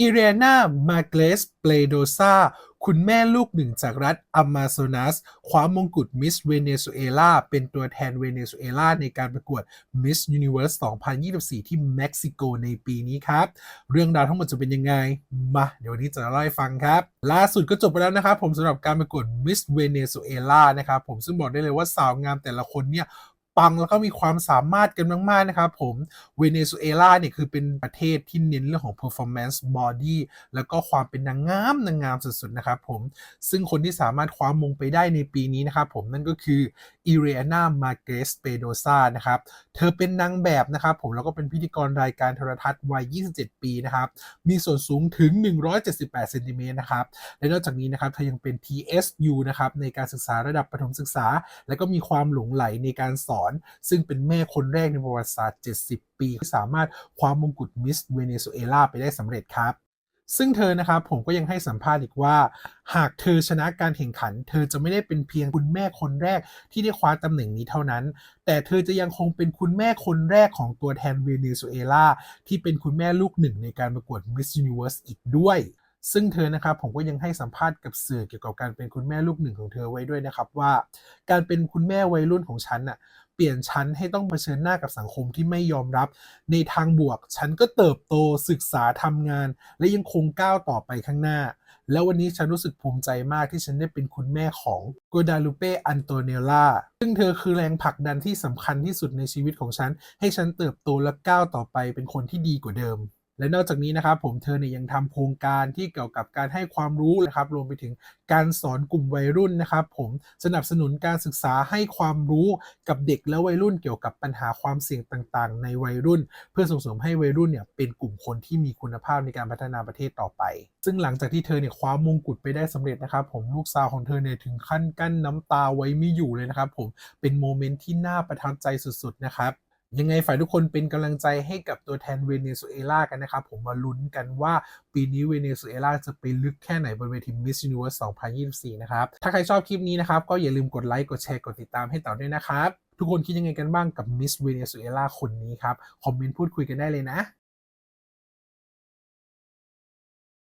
อิเรนามาเกลสเปโดซาคุณแม่ลูกหนึ่งจากรัฐอเมาโซนัสคว้ามงกุฎมิสเวเนซุเอลาเป็นตัวแทนเวเนซุเอลาในการประกวด Miss Universe 2024 ที่เม็กซิโกในปีนี้ครับ เรื่องราวทั้งหมดจะเป็นยังไง มาเดี๋ยววันนี้จะเล่าให้ฟังครับ ล่าสุดก็จบไปแล้วนะครับผมสำหรับการประกวด Miss Venezuela นะครับผมซึ่งบอกได้เลยว่าสาวงามแต่ละคนเนี่ย ปังแล้วก็มีความสามารถกันมาก ๆ นะครับผมเวเนซุเอลาเนี่ยคือเป็นประเทศที่เน้นเรื่องของ performance body แล้วก็ความเป็นนางงามนางงามสุด ๆ นะครับผมซึ่งคนที่สามารถคว้ามงไปได้ในปีนี้นะครับผมนั่นก็คืออิเรนามาเกสเปโดซานะครับเธอเป็นนางแบบนะครับผมแล้วก็เป็นพิธีกรรายการโทรทัศน์วัย 27 ปีนะครับมีส่วนสูงถึง 178เซนติเมตรนะครับและนอกจากนี้นะครับเธอยังเป็น TSU นะครับในการศึกษาระดับประถมศึกษา และก็มีความหลงไหลในการสอนซึ่งเป็นแม่คนแรกในประวัติศาสตร์ 70 ปีที่สามารถคว้ามงกุฎมิสเวเนซุเอลาไปได้สำเร็จครับซึ่งเธอนะครับผมก็ยังให้สัมภาษณ์อีกว่า หากเธอชนะการแข่งขัน เธอจะไม่ได้เป็นเพียงคุณแม่คนแรกที่ได้คว้าตำแหน่งนี้เท่านั้น แต่เธอจะยังคงเป็นคุณแม่คนแรกของตัวแทนเวเนซุเอลาที่เป็นคุณแม่ลูกหนึ่งในการประกวด Miss Universe อีกด้วย ซึ่งเธอนะครับผมก็ยังให้สัมภาษณ์กับสื่อเกี่ยวกับการเป็นคุณแม่ลูกหนึ่งของเธอไว้ด้วยนะครับว่า การเป็นคุณแม่วัยรุ่นของฉันน่ะ เปลี่ยนฉันให้ต้องเผชิญหน้ากับสังคมที่ไม่ยอมรับ ในทางบวก ฉันก็เติบโตศึกษาทำงาน และยังคงก้าวต่อไปข้างหน้า แล้ววันนี้ฉันรู้สึกภูมิใจมากที่ฉันได้เป็นคุณแม่ของโกดาลูเปอันโตเนล่าซึ่งเธอคือแรงผลักดันที่สำคัญที่สุดในชีวิตของฉัน ให้ฉันเติบโตและก้าวต่อไปเป็นคนที่ดีกว่าเดิม และนอกจากนี้นะครับผมเธอเนี่ยยังทำโครงการที่เกี่ยวกับการให้ความรู้นะครับรวมไปถึงการสอนกลุ่มวัยรุ่นนะครับผมสนับสนุนการศึกษาให้ความรู้กับเด็กและวัยรุ่นเกี่ยวกับปัญหาความเสี่ยงต่างๆ ในวัยรุ่น เพื่อส่งเสริมให้วัยรุ่นเนี่ยเป็นกลุ่มคนที่มีคุณภาพในการพัฒนาประเทศต่อไป ซึ่งหลังจากที่เธอเนี่ยคว้ามงกุฎไปได้สำเร็จนะครับผมลูกสาวของเธอเนี่ยถึงขั้นกั้นน้ำตาไว้ไม่อยู่เลยนะครับผมเป็นโมเมนต์ที่น่าประทับใจสุดๆนะครับ ยังไงฝ่ายทุกคนเป็นกำลังใจให้กับตัวแทนเวเนซุเอลากันนะครับ ผมมาลุ้นกันว่าปีนี้เวเนซุเอลาจะไปลึกแค่ไหนบนเวที Miss Universe 2024 นะครับ ถ้าใครชอบคลิปนี้นะครับ ก็อย่าลืมกดไลค์กดแชร์กดติดตามให้ต่อด้วยนะครับ ทุกคนคิดยังไงกันบ้างกับมิสเวเนซุเอลาคนนี้ครับ คอมเมนต์พูดคุยกันได้เลยนะ